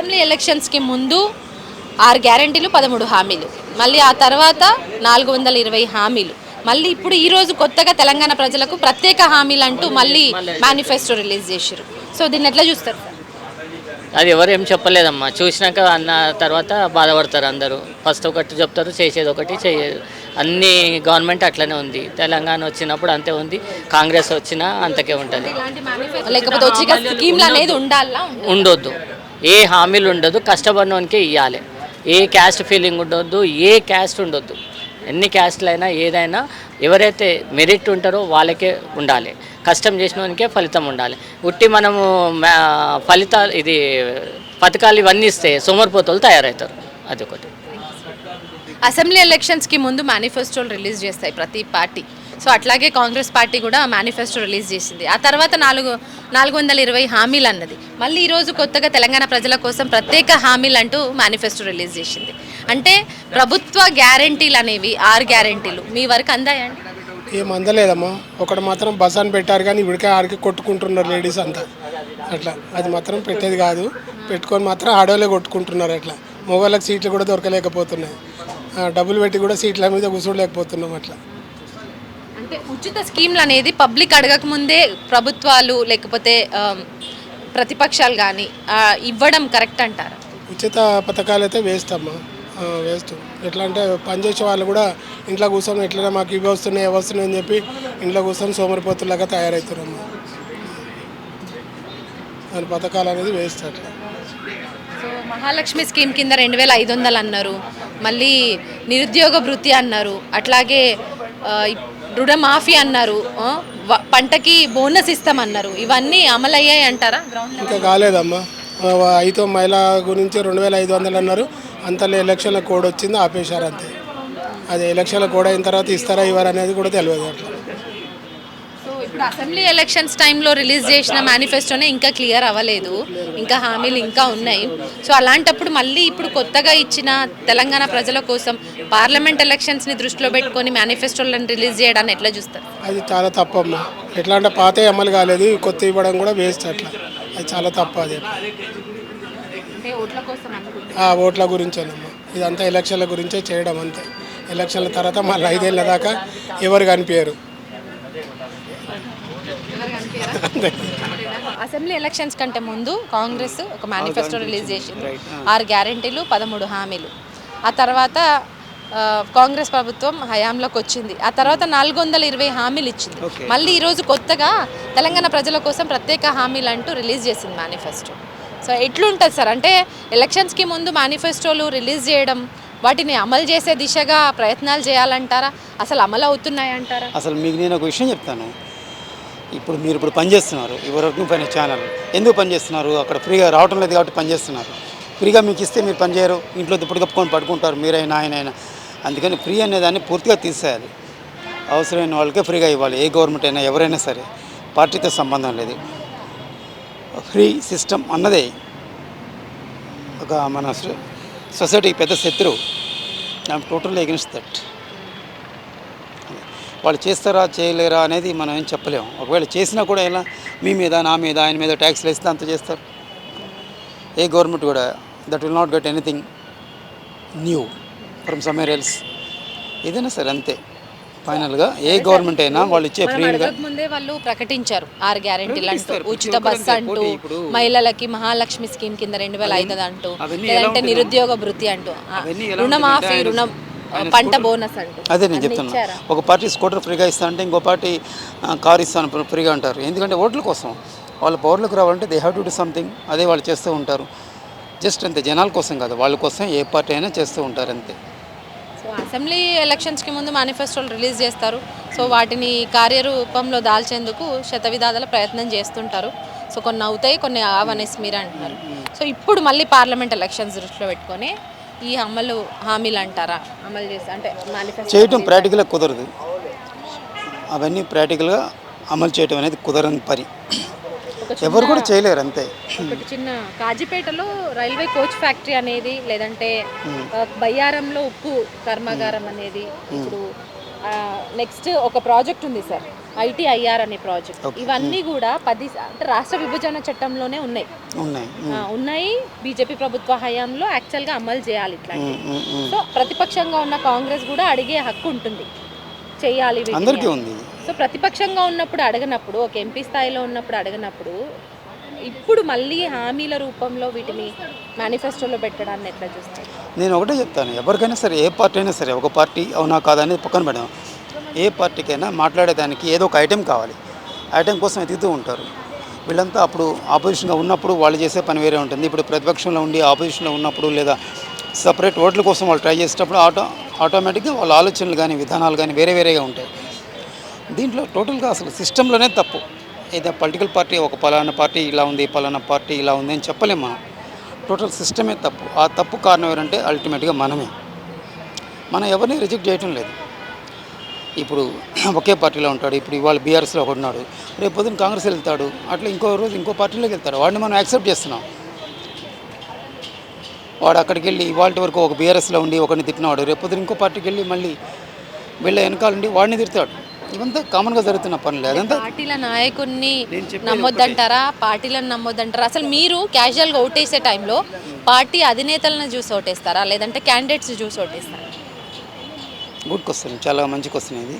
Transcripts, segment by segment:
Assembly ఎలక్షన్స్కి ముందు ఆరు గ్యారంటీలు పదమూడు హామీలు. మళ్ళీ ఆ తర్వాత నాలుగు వందల ఇరవై హామీలు. మళ్ళీ ఇప్పుడు ఈ రోజు కొత్తగా తెలంగాణ ప్రజలకు ప్రత్యేక హామీలు అంటూ మళ్ళీ మేనిఫెస్టో రిలీజ్ చేశారు సో దీన్ని ఎట్లా చూస్తారు? అది ఎవరు ఏం చెప్పలేదమ్మా. చూసినాక అన్న తర్వాత బాధపడతారు అందరూ. ఫస్ట్ ఒకటి చెప్తారు చేసేది ఒకటి చేయదు అన్ని గవర్నమెంట్ అట్లనే ఉంది. తెలంగాణ వచ్చినప్పుడు అంతే ఉంది. కాంగ్రెస్ వచ్చినా అంతకే ఉంటుంది. లేకపోతే వచ్చి స్కీమ్లు అనేది ఉండాలా? ఉండొద్దు. ఏ హామీలు ఉండదు కష్టపడినోనికే ఇవ్వాలి ఏ క్యాస్ట్ ఫీలింగ్ ఉండొద్దు ఏ క్యాస్ట్ ఉండొద్దు. ఎన్ని క్యాస్ట్లు అయినా ఏదైనా ఎవరైతే మెరిట్ ఉంటారో వాళ్ళకే ఉండాలి. కష్టం చేసినోనికే ఫలితం ఉండాలి. ఉట్టి మనము ఫలితాలు ఇది పథకాలు ఇవన్నీ ఇస్తే సోమరిపోతులు తయారవుతారు. అది ఒకటి అసెంబ్లీ ఎలక్షన్స్కి ముందు మేనిఫెస్టోలు రిలీజ్ చేస్తాయి ప్రతి పార్టీ. సో అట్లాగే కాంగ్రెస్ పార్టీ కూడా మేనిఫెస్టో రిలీజ్ చేసింది. ఆ తర్వాత నాలుగు నాలుగు వందల ఇరవై హామీలు అన్నది. మళ్ళీ ఈరోజు కొత్తగా తెలంగాణ ప్రజల కోసం ప్రత్యేక హామీలు అంటూ మేనిఫెస్టో రిలీజ్ చేసింది. అంటే ప్రభుత్వ గ్యారంటీలు అనేవి ఆరు గ్యారంటీలు మీ వరకు అందాయండి ఏం అందలేదమ్మా. ఒకటి మాత్రం బస్ అని పెట్టారు కానీ ఇవిడికే ఆడికి కొట్టుకుంటున్నారు లేడీస్ అంతా. అట్లా. అది మాత్రం పెట్టేది కాదు. పెట్టుకొని మాత్రం ఆడవాళ్ళే కొట్టుకుంటున్నారు అట్లా. మొబైల్కి సీట్లు కూడా దొరకలేకపోతున్నాయి. డబ్బులు పెట్టి కూడా సీట్ల మీద కూర్చోలేకపోతున్నాం అట్లా. అంటే ఉచిత స్కీమ్లు అనేది పబ్లిక్ అడగక ముందే ప్రభుత్వాలు లేకపోతే ప్రతిపక్షాలు కానీ ఇవ్వడం కరెక్ట్ అంటారు? ఉచిత పథకాలు అయితే వేస్ట్ అమ్మా. ఆ, వేస్ట్. ఎట్లా అంటే పనిచేసే వాళ్ళు కూడా ఇంట్లో కూర్చొని ఎట్లైనా మాకు ఇవి వస్తున్నాయి ఇవి వస్తున్నాయి అని చెప్పి ఇంట్లో కూర్చొని సోమరిపోతులాగా తయారవుతారమ్మా దాని పథకాలు అనేది వేస్ట్ అట్లా. సో మహాలక్ష్మి స్కీమ్ కింద రెండు వేల ఐదు వందలు అన్నారు. మళ్ళీ నిరుద్యోగ భృతి అన్నారు. అట్లాగే రుణమాఫీ అన్నారు. పంటకి బోనస్ ఇస్తామన్నారు. ఇవన్నీ అమలయ్యాయి అంటారా? ఇంకా కాలేదమ్మా. అయితే ఐదో మహిళ గురించి రెండు వేల ఐదు వందలు అన్నారు. అంతలో ఎలక్షన్ల కోడ్ వచ్చింది ఆపేశారు అంతే. అది ఎలక్షన్ల కోడ్ అయిన తర్వాత ఇస్తారా ఇవ్వరా అనేది కూడా తెలియదు అట్లా. ఇప్పుడు అసెంబ్లీ ఎలక్షన్స్ టైంలో రిలీజ్ చేసిన మేనిఫెస్టోనే ఇంకా క్లియర్ అవ్వలేదు. ఇంకా హామీలు ఇంకా ఉన్నాయి. సో అలాంటప్పుడు మళ్ళీ ఇప్పుడు కొత్తగా ఇచ్చిన తెలంగాణ ప్రజల కోసం పార్లమెంట్ ఎలక్షన్స్ని దృష్టిలో పెట్టుకొని మేనిఫెస్టోలను రిలీజ్ చేయడాన్ని ఎట్లా చూస్తారు? అది చాలా తప్పమ్మా ఎట్లా అంటే పాత అమలు కాలేదు కొత్త ఇవ్వడం కూడా వేస్ట్ అట్లా. అది చాలా తప్పు అది. ఓట్ల గురించేనమ్మా ఇదంతా ఎలక్షన్ల గురించే చేయడం అంతే. ఎలక్షన్ల తర్వాత మళ్ళీ ఐదేళ్ళ దాకా ఎవరు కనిపించరు. అసెంబ్లీ ఎలక్షన్స్ కంటే ముందు కాంగ్రెస్ ఒక మేనిఫెస్టో రిలీజ్ చేసింది. ఆరు గ్యారెంటీలు పదమూడు హామీలు. ఆ తర్వాత కాంగ్రెస్ ప్రభుత్వం హయాంలోకి వచ్చింది. ఆ తర్వాత నాలుగు వందల ఇరవై హామీలు ఇచ్చింది. మళ్ళీ ఈరోజు కొత్తగా తెలంగాణ ప్రజల కోసం ప్రత్యేక హామీలు అంటూ రిలీజ్ చేసింది మేనిఫెస్టో. సో ఎట్లుంటుంది సార్? అంటే ఎలక్షన్స్కి ముందు మేనిఫెస్టోలు రిలీజ్ చేయడం వాటిని అమలు చేసే దిశగా ప్రయత్నాలు చేయాలంటారా? అసలు అమలు అవుతున్నాయంటారా? అసలు మీకు నేను ఒక విషయం చెప్తాను. ఇప్పుడు మీరు ఇప్పుడు పనిచేస్తున్నారు ఇవరకు పని ఛానల్. ఎందుకు పనిచేస్తున్నారు? అక్కడ ఫ్రీగా రావటం లేదు కాబట్టి పనిచేస్తున్నారు. ఫ్రీగా మీకు ఇస్తే మీరు పనిచేయరు ఇంట్లో దుప్పుడు కప్పుకొని పడుకుంటారు మీరైనా ఆయనైనా. అందుకని ఫ్రీ అనేదాన్ని పూర్తిగా తీసేయాలి. అవసరమైన వాళ్ళకే ఫ్రీగా ఇవ్వాలి ఏ గవర్నమెంట్ అయినా ఎవరైనా సరే. పార్టీతో సంబంధం లేదు. ఫ్రీ సిస్టమ్ అన్నదే ఒక మన సొసైటీకి పెద్ద శత్రువు ఐఎమ్ టోటల్ అగెన్స్ట్ దట్. వాళ్ళు చేస్తారా చేయలేరా అనేది మనం ఏం చెప్పలేము. ఒకవేళ చేసినా కూడా ఎలా? మీ మీద నా మీద ఆయన మీద ట్యాక్స్లు వేస్తే అంత చేస్తారు. ఏ గవర్నమెంట్ కూడా that will not get anything new from somewhere else. ఏదైనా సరే అంతే. ఫైనల్గా ఏ గవర్నమెంట్ అయినా వాళ్ళు ఇచ్చే ఫ్రీగా ముందే వాళ్ళు ప్రకటించారు. ఆరు గ్యారెంటీలు అంటూ. ఉచిత బస్సు అంటూ మహిళలకి మహాలక్ష్మి స్కీమ్ కింద రెండు వేల ఐదు అంటూ లేదంటే? నిరుద్యోగ భృతి అంటూ. రుణమాఫీ రుణం పంట బోనస్ అంటూ అదే నేను చెప్తున్నా? ఒక పార్టీ స్కూటర్ ఫ్రీగా ఇస్తా అంటే ఇంకో పార్టీ కార్ ఇస్తాను ఫ్రీ- ఫ్రీగా అంటారు. ఎందుకంటే ఓట్ల కోసం వాళ్ళ పవర్లకు రావాలంటే they have to do something అదే వాళ్ళు చేస్తూ ఉంటారు. జస్ట్ అంతే జనాల కోసం కాదు వాళ్ళ కోసం ఏ పార్టీ అయినా చేస్తూ ఉంటారు అంతే. సో అసెంబ్లీ ఎలక్షన్స్కి ముందు మేనిఫెస్టోలు రిలీజ్ చేస్తారు. సో వాటిని కార్యరూపంలో దాల్చేందుకు శతవిధాల ప్రయత్నం చేస్తుంటారు. సో కొన్ని అవుతాయి కొన్ని అవనేసి మీరు అంటున్నారు. సో ఇప్పుడు మళ్ళీ పార్లమెంట్ ఎలక్షన్స్ దృష్టిలో పెట్టుకొని ఈ అమలు హామీలు అంటారా? అమలు చేసి అంటే మేనిఫెస్టో చేయటం ప్రాక్టికల్గా కుదరదు. అవన్నీ ప్రాక్టికల్గా అమలు చేయటం అనేది కుదరని పని. ఎవరు కూడా చేయలేరు అంతే. ఒకటి చిన్న కాజీపేటలో రైల్వే కోచ్ ఫ్యాక్టరీ అనేది లేదంటే ఆ, బయ్యారంలో ఉప్పు కర్మాగారం అనేది ఇప్పుడు నెక్స్ట్ ఒక ప్రాజెక్ట్ ఉంది సార్. ఐటీ ఐఆర్ అనే ప్రాజెక్ట్. ఇవన్నీ కూడా పది అంటే రాష్ట్ర విభజన చట్టంలోనే ఉన్నాయి. ఉన్నాయి. బీజేపీ ప్రభుత్వ హయాంలో యాక్చువల్గా అమలు చేయాలి ఉమ్. సో ప్రతిపక్షంగా ఉన్న కాంగ్రెస్ కూడా అడిగే హక్కు ఉంటుంది. చేయాలి సో ప్రతిపక్షంగా ఉన్నప్పుడు అడగనప్పుడు ఒక ఎంపీ స్థాయిలో ఉన్నప్పుడు అడగనప్పుడు ఇప్పుడు మళ్ళీ హామీల రూపంలో వీటిని మేనిఫెస్టోలో పెట్టడాన్ని ఎట్లా చూస్తారు? నేను ఒకటే చెప్తాను. ఎవరికైనా సరే ఏ పార్టీ అయినా సరే ఒక పార్టీ అవునా కాదా అనేది పక్కన పెడదాం ఏ పార్టీకైనా మాట్లాడేదానికి ఏదో ఒక ఐటెం కావాలి. ఐటెం కోసం ఎదుగుతూ ఉంటారు. వీళ్ళంతా అప్పుడు ఆపోజిషన్గా ఉన్నప్పుడు వాళ్ళు చేసే పని వేరే ఉంటుంది. ఇప్పుడు ప్రతిపక్షంలో ఉండి ఆపోజిషన్లో ఉన్నప్పుడు లేదా సపరేట్ ఓట్ల కోసం వాళ్ళు ట్రై చేసేటప్పుడు ఆటో ఆటోమేటిక్గా వాళ్ళ ఆలోచనలు కానీ విధానాలు కానీ వేరే వేరేగా ఉంటాయి. దీంట్లో టోటల్గా అసలు సిస్టంలోనే తప్పు. ఏదో పొలిటికల్ పార్టీ ఒక పలానా పార్టీ ఇలా ఉంది పలానా పార్టీ ఇలా ఉంది అని చెప్పలేము మనం. టోటల్ సిస్టమే తప్పు. ఆ తప్పు కారణం ఏంటంటే అల్టిమేట్గా మనమే. మనం ఎవరిని రిజెక్ట్ చేయటం లేదు. ఇప్పుడు ఒకే పార్టీలో ఉంటాడు. ఇప్పుడు ఇవాళ బీఆర్ఎస్లో ఒకడున్నాడు రేపు పొద్దున్న కాంగ్రెస్ వెళ్తాడు. అట్లా ఇంకో రోజు ఇంకో పార్టీలోకి వెళ్తాడు. వాడిని మనం యాక్సెప్ట్ చేస్తున్నాం. వాడు అక్కడికి వెళ్ళి ఇవాళ వరకు ఒక బీఆర్ఎస్లో ఉండి ఒకరిని తిట్టినవాడు. రేపు పొద్దున ఇంకో పార్టీకి వెళ్ళి మళ్ళీ వీళ్ళ వెనకాలండి వాడిని తిడతాడు. ఇవంతా కామన్గా జరుగుతున్న పనులే. అదంతా పార్టీల నాయకుడిని నమ్మొద్దంటారా? పార్టీలను నమ్మొద్దంటారా? అసలు మీరు క్యాజువల్గా ఓటేసే టైంలో పార్టీ అధినేతలను చూసి ఓటేస్తారా? లేదంటే క్యాండిడేట్స్ చూసి ఓటేస్తారా? గుడ్ క్వశ్చన్ చాలా మంచి క్వశ్చన్ ఇది.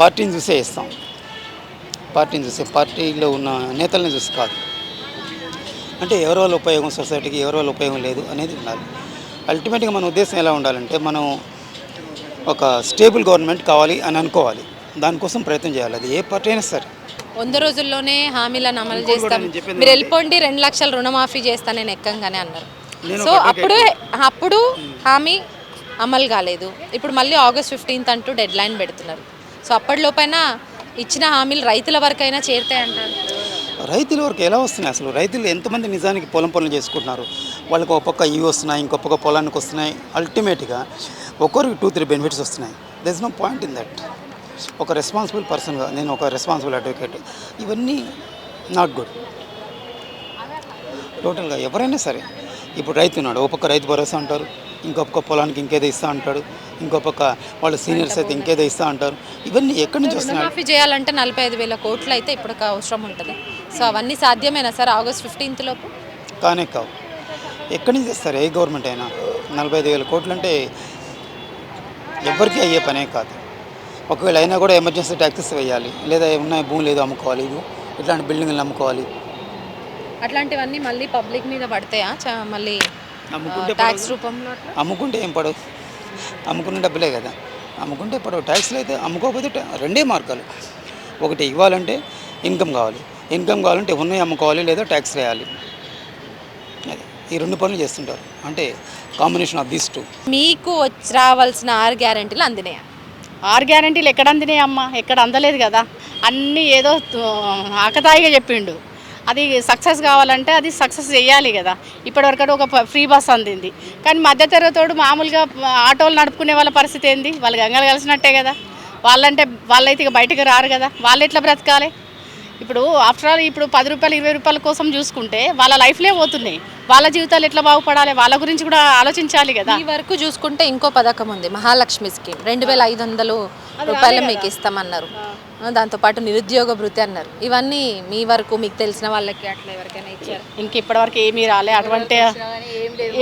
పార్టీని చూసే ఇస్తాం పార్టీని చూసే పార్టీలో ఉన్న నేతల్ని చూసి కాదు. అంటే ఎవరి వల్ల ఉపయోగం సొసైటీకి ఎవరి వల్ల ఉపయోగం లేదు అనేది ఉండాలి. అల్టిమేట్గా మన ఉద్దేశం ఎలా ఉండాలంటే మనం ఒక స్టేబుల్ గవర్నమెంట్ కావాలి అని అనుకోవాలి. దానికోసం ప్రయత్నం చేయాలి. అది ఏ పార్టీ అయినా సరే. వంద రోజుల్లోనే హామీలను అమలు చేస్తాం. మీరు వెళ్ళిపోండి రెండు లక్షల రుణమాఫీ చేస్తా నేను ఎక్కంగానే అన్నారు. నేను సో అప్పుడు అప్పుడు హామీ అమలు కాలేదు. ఇప్పుడు మళ్ళీ ఆగస్ట్ ఫిఫ్టీన్త్ అంటూ డెడ్ లైన్ పెడుతున్నారు. సో అప్పటిలోపైన ఇచ్చిన హామీలు రైతుల వరకైనా చేరుతాయి అంటారు రైతుల వరకు ఎలా వస్తున్నాయి? అసలు రైతులు ఎంతమంది నిజానికి పొలం పనులు చేసుకుంటున్నారు? వాళ్ళకి ఒక పక్క ఇవి వస్తున్నాయి ఇంకో పక్క పొలానికి వస్తున్నాయి. అల్టిమేట్గా ఒకరికి టూ త్రీ బెనిఫిట్స్ వస్తున్నాయి. There is no point in that ఒక రెస్పాన్సిబుల్ పర్సన్గా నేను ఒక రెస్పాన్సిబుల్ అడ్వకేట్ ఇవన్నీ నాట్ గుడ్ టోటల్గా ఎవరైనా సరే ఇప్పుడు రైతు ఉన్నాడు ఒక పక్క రైతు భరోసా అంటారు. ఇంకో పక్క పొలానికి ఇంకేదో ఇస్తా అంటాడు. ఇంకో పక్క వాళ్ళ సీనియర్స్ అయితే ఇంకేదో ఇస్తా అంటారు. ఇవన్నీ ఎక్కడి నుంచి వస్తున్నాయి? చేయాలంటే నలభై ఐదు వేల కోట్లు అయితే ఇప్పుడు అవసరం ఉంటుంది. సో అవన్నీ సాధ్యమేనా సార్ ఆగస్ట్ ఫిఫ్టీన్త్ లోపు? కానే కావు. ఎక్కడి నుంచి తెస్తారు ఏ గవర్నమెంట్ అయినా? నలభై ఐదు వేల కోట్లు అంటే ఎవ్వరికీ అయ్యే పనే కాదు. ఒకవేళ అయినా కూడా ఎమర్జెన్సీ ట్యాక్సెస్ వేయాలి. లేదా ఉన్న భూములు ఏదో అమ్ముకోవాలి. ఇట్లాంటి బిల్డింగ్లు అమ్ముకోవాలి. అట్లాంటివన్నీ మళ్ళీ పబ్లిక్ మీద పడతాయా? మళ్ళీ అమ్ముకుంటే ట్యాక్స్ రూపంలో? అమ్ముకుంటే ఏం పడవు. అమ్ముకున్న డబ్బులే కదా. అమ్ముకుంటే పడవు. ట్యాక్స్లు అయితే అమ్ముకోకపోతే రెండే మార్గాలు. ఒకటి ఇవ్వాలంటే ఇన్కమ్ కావాలి. ఇన్కమ్ కావాలంటే ఉన్నాయి అమ్ముకోవాలి లేదా ట్యాక్స్ వేయాలి అది. ఈ రెండు పనులు చేస్తుంటారు. అంటే కాంబినేషన్ ఆఫ్ దీస్ టూ మీకు వచ్చి రావాల్సిన ఆరు గ్యారెంటీలు అందినాయా? ఆరు గ్యారంటీలు ఎక్కడ అందినాయి అమ్మ ఎక్కడ అందలేదు కదా. అన్నీ ఏదో త- ఆకతాయిగా చెప్పిండు. అది సక్సెస్ కావాలంటే అది సక్సెస్ చేయాలి కదా. ఇప్పటివరకు ఒక ఫ్రీ బస్ అందింది. కానీ మధ్యతరగతోడు మామూలుగా ఆటోలు నడుపుకునే వాళ్ళ పరిస్థితి ఏంది? వాళ్ళు గంగలు కలిసినట్టే కదా. వాళ్ళంటే వాళ్ళైతే ఇక బయటకు రారు కదా. వాళ్ళు ఎట్లా బ్రతకాలి? ఇప్పుడు ఆఫ్టర్ ఆల్ ఇప్పుడు పది రూపాయలు ఇరవై రూపాయల కోసం చూసుకుంటే వాళ్ళ లైఫ్లే పోతున్నాయి. వాళ్ళ జీవితాలు ఎట్లా బాగుపడాలి? వాళ్ళ గురించి కూడా ఆలోచించాలి కదా. ఈ వరకు చూసుకుంటే ఇంకో పథకం ఉంది మహాలక్ష్మి స్కీమ్. రెండు వేల ఐదు వందలు రూపాయలు మీకు ఇస్తామన్నారు. దాంతోపాటు నిరుద్యోగ భృతి అన్నారు. ఇవన్నీ మీ వరకు మీకు తెలిసిన వాళ్ళకి అట్లా ఎవరికైనా ఇచ్చారు? ఇంక ఇప్పటివరకు ఏమీ రాలే. అటువంటి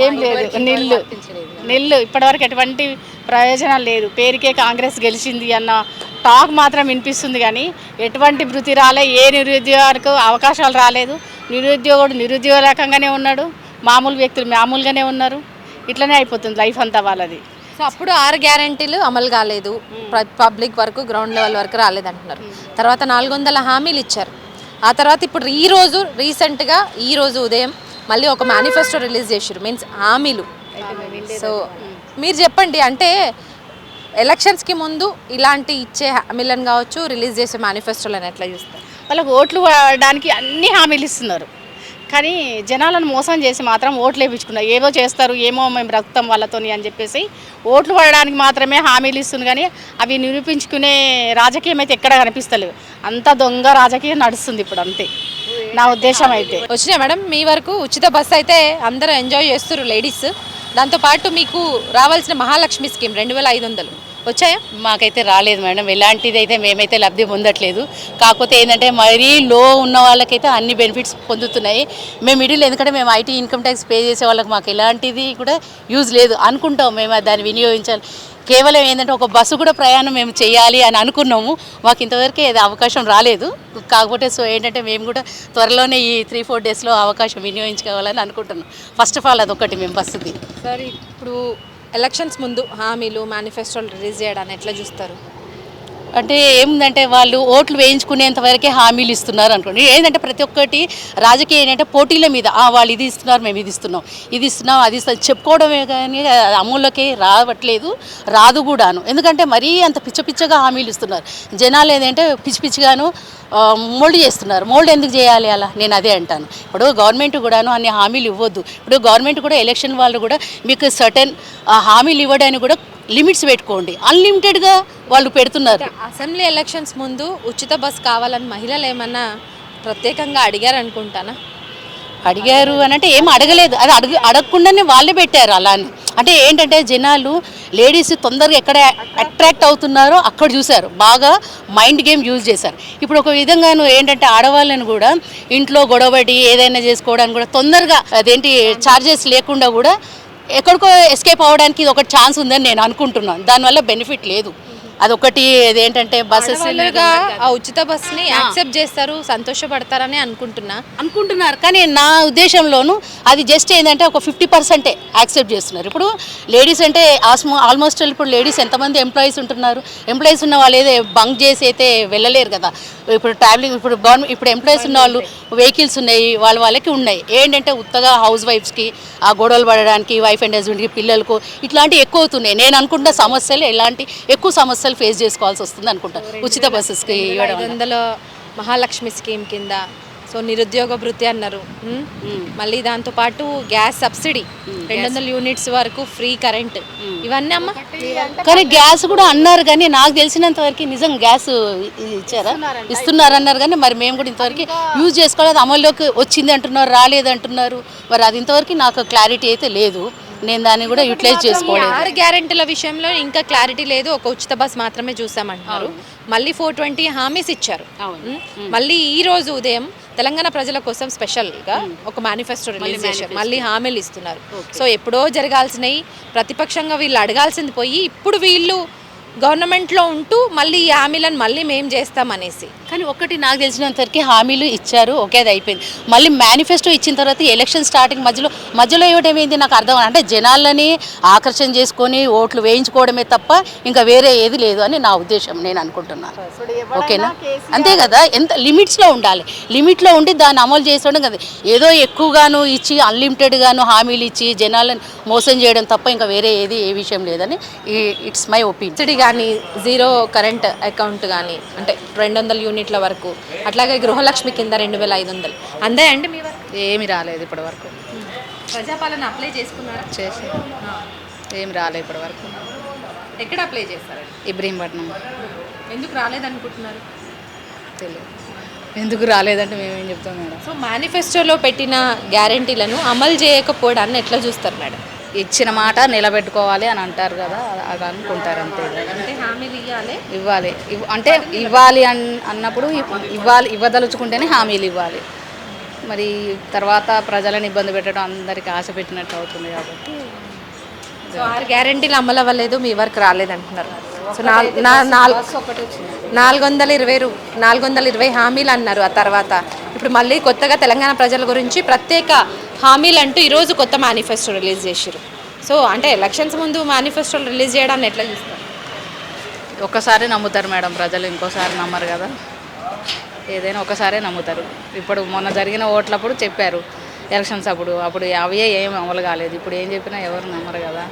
ఏం లేదు. నిల్లు. నిల్లు. ఇప్పటివరకు ఎటువంటి ప్రయోజనం లేదు. పేరుకే కాంగ్రెస్ గెలిచింది అన్న టాక్ మాత్రం వినిపిస్తుంది కానీ ఎటువంటి భృతి రాలే. ఏ నిరుద్యోగాలకు అవకాశాలు రాలేదు. నిరుద్యోగుడు నిరుద్యోగ రకంగానే ఉన్నాడు. మామూలు వ్యక్తులు మామూలుగానే ఉన్నారు. ఇట్లనే అయిపోతుంది లైఫ్ అంతా వాళ్ళది. సో అప్పుడు ఆరు గ్యారెంటీలు అమలు కాలేదు. పబ్లిక్ వరకు గ్రౌండ్ లెవెల్ వరకు రాలేదంటున్నారు. తర్వాత నాలుగు వందల హామీలు ఇచ్చారు. ఆ తర్వాత ఇప్పుడు ఈ రోజు రీసెంట్గా ఈ రోజు ఉదయం మళ్ళీ ఒక మేనిఫెస్టో రిలీజ్ చేశారు మీన్స్ హామీలు. సో మీరు చెప్పండి అంటే ఎలక్షన్స్కి ముందు ఇలాంటి ఇచ్చే హామీలను కావచ్చు రిలీజ్ చేసే మేనిఫెస్టోలను ఎట్లా చూస్తారు? వాళ్ళకి ఓట్లు పడడానికి అన్ని హామీలు ఇస్తున్నారు. కానీ జనాలను మోసం చేసి మాత్రం ఓట్లు వేయించుకున్నారు. ఏదో చేస్తారు ఏమో మేము బ్రతుకుతాం వాళ్ళతోని అని చెప్పేసి ఓట్లు పడడానికి మాత్రమే హామీలు ఇస్తుంది కానీ అవి నిరూపించుకునే రాజకీయం అయితే ఎక్కడ కనిపిస్తలేదు. అంత దొంగ రాజకీయం నడుస్తుంది ఇప్పుడు అంతే. నా ఉద్దేశం అయితే. వచ్చినాయి మేడం మీ వరకు ఉచిత బస్సు అయితే అందరూ ఎంజాయ్ చేస్తారు లేడీస్. దాంతోపాటు మీకు రావాల్సిన మహాలక్ష్మి స్కీమ్ రెండు వేల ఐదు వందలు. వచ్చాయా? మాకైతే రాలేదు మేడం. ఎలాంటిది అయితే మేమైతే లబ్ధి పొందట్లేదు. కాకపోతే ఏంటంటే మరీ లో ఉన్న వాళ్ళకైతే అన్ని బెనిఫిట్స్ పొందుతున్నాయి. మేము మిడిల్ ఎందుకంటే మేము ఐటీ ఇన్కమ్ ట్యాక్స్ పే చేసే వాళ్ళకి మాకు ఎలాంటిది కూడా యూజ్ లేదు. అనుకుంటాం మేము దాన్ని వినియోగించాలి. కేవలం ఏంటంటే ఒక బస్సు కూడా ప్రయాణం మేము చేయాలి అని అనుకున్నాము. మాకు ఇంతవరకు ఏది అవకాశం రాలేదు. కాకపోతే సో ఏంటంటే మేము కూడా త్వరలోనే ఈ త్రీ ఫోర్ డేస్లో అవకాశం వినియోగించుకోవాలని అనుకుంటున్నాం. ఫస్ట్ ఆఫ్ ఆల్ అదొకటి మేము బస్సుది. సార్ ఇప్పుడు ఎలక్షన్స్ ముందు హామీలు మేనిఫెస్టోలు రిలీజ్ చేయడాన్ని ఎట్లా చూస్తారు? అంటే ఏముందంటే వాళ్ళు ఓట్లు వేయించుకునేంత వరకే హామీలు ఇస్తున్నారు అనుకోండి. ఏంటంటే ప్రతి ఒక్కటి రాజకీయం ఏంటంటే పోటీల మీద వాళ్ళు ఇది ఇస్తున్నారు మేము ఇది ఇస్తున్నాం ఇది ఇస్తున్నాం అది ఇస్తున్నాం చెప్పుకోవడమే కానీ అది రావట్లేదు రాదు కూడాను. ఎందుకంటే మరీ అంత పిచ్చ పిచ్చగా హామీలు ఇస్తున్నారు. జనాలు ఏంటంటే పిచ్చి పిచ్చిగాను మోల్డ్ చేస్తున్నారు. మోల్డ్ ఎందుకు చేయాలి అలా? నేను అదే అంటాను. ఇప్పుడు గవర్నమెంట్ కూడాను అన్ని హామీలు ఇవ్వద్దు. ఇప్పుడు గవర్నమెంట్ కూడా ఎలక్షన్ వాళ్ళు కూడా మీకు సర్టెన్ హామీలు ఇవ్వడానికి కూడా లిమిట్స్ పెట్టుకోండి. అన్లిమిటెడ్గా వాళ్ళు పెడుతున్నారు. అసెంబ్లీ ఎలక్షన్స్ ముందు ఉచిత బస్ కావాలని మహిళలు ఏమన్నా ప్రత్యేకంగా అడిగారు అనుకుంటానా అడిగారు అని అంటే ఏం అడగలేదు. అది అడగ అడగకుండానే వాళ్ళే పెట్టారు అలా అని అంటే ఏంటంటే జనాలు లేడీస్ తొందరగా ఎక్కడ అట్రాక్ట్ అవుతున్నారో అక్కడ చూశారు. బాగా మైండ్ గేమ్ యూజ్ చేశారు. ఇప్పుడు ఒక విధంగాను ఏంటంటే ఆడవాళ్ళని కూడా ఇంట్లో గొడవడి ఏదైనా చేసుకోవడానికి కూడా తొందరగా అదేంటి ఛార్జెస్ లేకుండా కూడా ఎక్కడికో ఎస్కేప్ అవ్వడానికి ఇది ఒక ఛాన్స్ ఉందని నేను అనుకుంటున్నాను. దానివల్ల బెనిఫిట్ లేదు. అదొకటి ఏంటంటే బస్సెస్ ఆ ఉచిత బస్ని యాక్సెప్ట్ చేస్తారు సంతోషపడతారని అనుకుంటున్నా. అనుకుంటున్నారు కానీ నా ఉద్దేశంలోను అది జస్ట్ ఏంటంటే ఒక ఫిఫ్టీ పర్సెంటే యాక్సెప్ట్ చేస్తున్నారు. ఇప్పుడు లేడీస్ అంటే ఆల్మోస్ట్ ఇప్పుడు లేడీస్ ఎంతమంది ఎంప్లాయీస్ ఉంటున్నారు? ఎంప్లాయీస్ ఉన్న వాళ్ళు ఏదో బంక్ చేసి అయితే వెళ్ళలేరు కదా. ఇప్పుడు ట్రావెలింగ్ ఇప్పుడు గవర్నమెంట్ ఇప్పుడు ఎంప్లాయీస్ ఉన్న వాళ్ళు వెహికల్స్ ఉన్నాయి వాళ్ళ వాళ్ళకి ఉన్నాయి. ఏంటంటే ఉత్తగా హౌస్ వైఫ్స్కి ఆ గొడవలు పడడానికి వైఫ్ అండ్ హస్బెండ్కి పిల్లలకు ఇట్లాంటివి ఎక్కువ అవుతున్నాయి. నేను అనుకుంటున్న సమస్యలు ఎలాంటి ఎక్కువ సమస్యలు ఫేస్ చేసుకోవాల్సి వస్తుంది అనుకుంటా. ఉచిత బస్సెస్కి ఇవ్వడం. వందల మహాలక్ష్మి స్కీమ్ కింద. సో నిరుద్యోగ భృతి అన్నారు. మళ్ళీ దాంతో పాటు గ్యాస్ సబ్సిడీ రెండు వందల యూనిట్స్ వరకు ఫ్రీ కరెంట్ ఇవన్నీ అమ్మ? కానీ గ్యాస్ కూడా అన్నారు కానీ నాకు తెలిసినంత వరకు నిజం గ్యాస్ ఇచ్చారా? ఇస్తున్నారు అన్నారు కానీ మరి మేము కూడా ఇంతవరకు యూజ్ చేసుకోలేదు. అమల్లోకి వచ్చింది అంటున్నారు రాలేదు అంటున్నారు. మరి అది ఇంతవరకు నాకు క్లారిటీ అయితే లేదు. నేను దాన్ని కూడా యూటిలైజ్ ఈ చేసుకోలేదు ఆరు గ్యారెంటీల విషయంలో ఇంకా క్లారిటీ లేదు. ఒక ఉచిత బస్ మాత్రమే చూసామంటున్నారు. మళ్ళీ ఫోర్ ట్వంటీ హామీస్ ఇచ్చారు. మళ్ళీ ఈ రోజు ఉదయం తెలంగాణ ప్రజల కోసం స్పెషల్గా ఒక మేనిఫెస్టో రిలీజ్ చేశారు. మళ్ళీ హామీలు ఇస్తున్నారు. సో ఎప్పుడో జరగాల్సినవి ప్రతిపక్షంగా వీళ్ళు అడగాల్సింది పోయి ఇప్పుడు వీళ్ళు గవర్నమెంట్లో ఉంటూ మళ్ళీ ఈ హామీలను మళ్ళీ మేం చేస్తామనేసి. కానీ ఒకటి నాకు తెలిసినంత వరకు హామీలు ఇచ్చారు ఓకే అది అయిపోయింది. మళ్ళీ మేనిఫెస్టో ఇచ్చిన తర్వాత ఎలక్షన్ స్టార్టింగ్ మధ్యలో మధ్యలో ఇవ్వడం ఏంది నాకు అర్థం కాదు. అంటే జనాలని ఆకర్షణ చేసుకొని ఓట్లు వేయించుకోవడమే తప్ప ఇంకా వేరే ఏది లేదు అని నా ఉద్దేశం నేను అనుకుంటున్నాను. ఓకేనా? అంతే కదా ఎంత లిమిట్స్లో ఉండాలి. లిమిట్లో ఉండి దాన్ని అమలు చేసుకోవడం కదా. ఏదో ఎక్కువగాను ఇచ్చి అన్లిమిటెడ్గాను హామీలు ఇచ్చి జనాలను మోసం చేయడం తప్ప ఇంకా వేరే ఏది ఏ విషయం లేదని ఇట్స్ మై ఒపీనియన్. కానీ జీరో కరెంట్ అకౌంట్ కానీ అంటే రెండు వందల యూనిట్ల వరకు అట్లాగే గృహలక్ష్మి కింద రెండు వేల ఐదు వందలు అందే అండి మీ వరకు? ఏమి రాలేదు ఇప్పటి వరకు. ప్రజాపాలన అప్లై చేసుకున్నారా? చేసి ఏమి రాలేదు ఇప్పటి వరకు. ఎక్కడ అప్లై చేస్తారండి ఇబ్రహీంపట్నం. ఎందుకు రాలేదనుకుంటున్నారు? తెలియదు ఎందుకు రాలేదంటే మేమేం చెప్తాం మేడం? సో మేనిఫెస్టోలో పెట్టిన గ్యారంటీలను అమలు చేయకపోవడాన్ని ఎట్లా చూస్తారు మేడం? ఇచ్చిన మాట నిలబెట్టుకోవాలి అని అంటారు కదా అది అనుకుంటారు అంతే. అంటే హామీలు ఇవ్వాలి. ఇవ్వాలి. ఇవ్- అంటే ఇవ్వాలి అన్ అన్నప్పుడు ఇవ్- ఇవ్వాలి ఇవ్వదలుచుకుంటేనే హామీలు ఇవ్వాలి. మరి తర్వాత ప్రజలను ఇబ్బంది పెట్టడం అందరికీ ఆశ పెట్టినట్టు అవుతుంది కాబట్టి. సో ఆరు గ్యారంటీలు అమలు అవ్వలేదు మీ వరకు రాలేదంటున్నారు సో నాల్- నా- నాల్- నాలుగు వందల ఇరవై రూ నాలుగు వందల ఇరవై హామీలు అన్నారు ఆ తర్వాత. ఇప్పుడు మళ్ళీ కొత్తగా తెలంగాణ ప్రజల గురించి ప్రత్యేక హామీలు అంటూ ఈరోజు కొత్త మేనిఫెస్టో రిలీజ్ చేశారు సో అంటే ఎలక్షన్స్ ముందు మేనిఫెస్టోలు రిలీజ్ చేయడాన్ని ఎట్లా చూస్తారు? ఒక్కసారి నమ్ముతారు మేడం ప్రజలు ఇంకోసారి నమ్మరు కదా. ఏదైనా ఒకసారే నమ్ముతారు. ఇప్పుడు మొన్న జరిగిన ఓట్లప్పుడు చెప్పారు ఎలక్షన్స్ అప్పుడు. అప్పుడు అవే ఏం అమలు కాలేదు. ఇప్పుడు ఏం చెప్పినా ఎవరు నమ్మరు కదా.